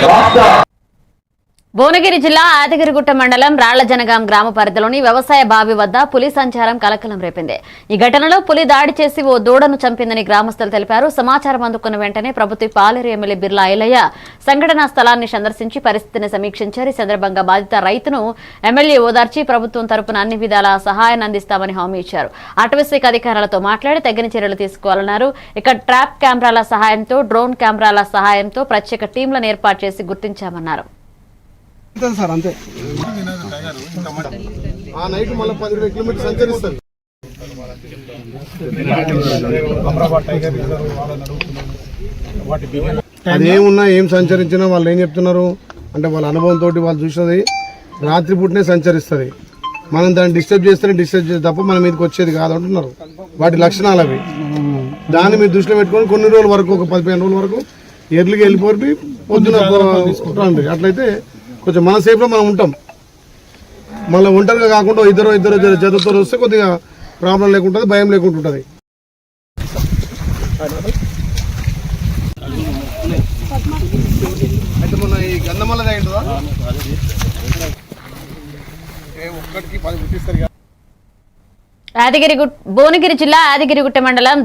Bota! Bhuvanagiri జిల్లా ఆదిగిరిగుట్ట మండలం రాళ్ళజనగాం గ్రామ పరిధిలోని వ్యవసాయ బావి వద్ద పులి సంచారం కలకలం రేపింది. ఈ ఘటనలో పులి దాడి చేసి ఓ దూడను చంపిందని గ్రామస్తులు తెలిపారు. సమాచారం అందుకున్న వెంటనే ప్రభుత్వ పాలేరు ఎమ్మెల్యే బిర్లా ఐలయ్య సంఘటనా స్థలాన్ని సందర్శించి పరిస్థితిని సమీక్షించారు. ఈ సందర్భంగా బాధిత రైతును ఎమ్మెల్యే ఓదార్చి ప్రభుత్వం తరపున అన్ని విధాల సహాయాన్ని అందిస్తామని హామీ ఇచ్చారు. అటవీశాఖ అధికారులతో మాట్లాడి తగిన చర్యలు తీసుకోవాలన్నారు. ఇక ట్రాప్ కెమెరాల సహాయంతో డ్రోన్ కెమెరాల సహాయంతో ప్రత్యేక టీంలను ఏర్పాటు చేసి గుర్తించామన్నారు. సార్ అంతే. ఆ నైట్ మళ్ళీ పది ఇరవై కిలోమీటర్ సంచరిస్తుంది అదేమున్నా ఏం సంచరించినా వాళ్ళు ఏం చెప్తున్నారు? అంటే వాళ్ళ అనుభవంతో వాళ్ళు చూసినది రాత్రి పూటనే సంచరిస్తుంది. మనం దాన్ని డిస్టర్బ్ చేస్తేనే డిస్టర్బ్ చేస్తే తప్ప మన మీదకి వచ్చేది కాదు అంటున్నారు. వాటి లక్షణాలు అవి. దాన్ని మీరు దృష్టిలో పెట్టుకొని కొన్ని రోజుల వరకు ఒక పదిహేను రోజుల వరకు ఎర్లీగా వెళ్ళిపోయి పొద్దున రండి. అట్లయితే కొంచెం మన సేఫ్లో మనం ఉంటాం. మళ్ళీ ఒంటరిగా కాకుండా ఇద్దరు ఇద్దరు జతతో వస్తే కొద్దిగా ప్రాబ్లం లేకుంటుంది భయం లేకుండా ఉంటుంది అయితే మొన్న ఈ గంధమల్ల తగ్గింటుందా ఒక్కటికి పది గుర్తిస్తారు యాదగిరిగుట్ భువనగిరి జిల్లా యాదగిరిగుట్ట మండలం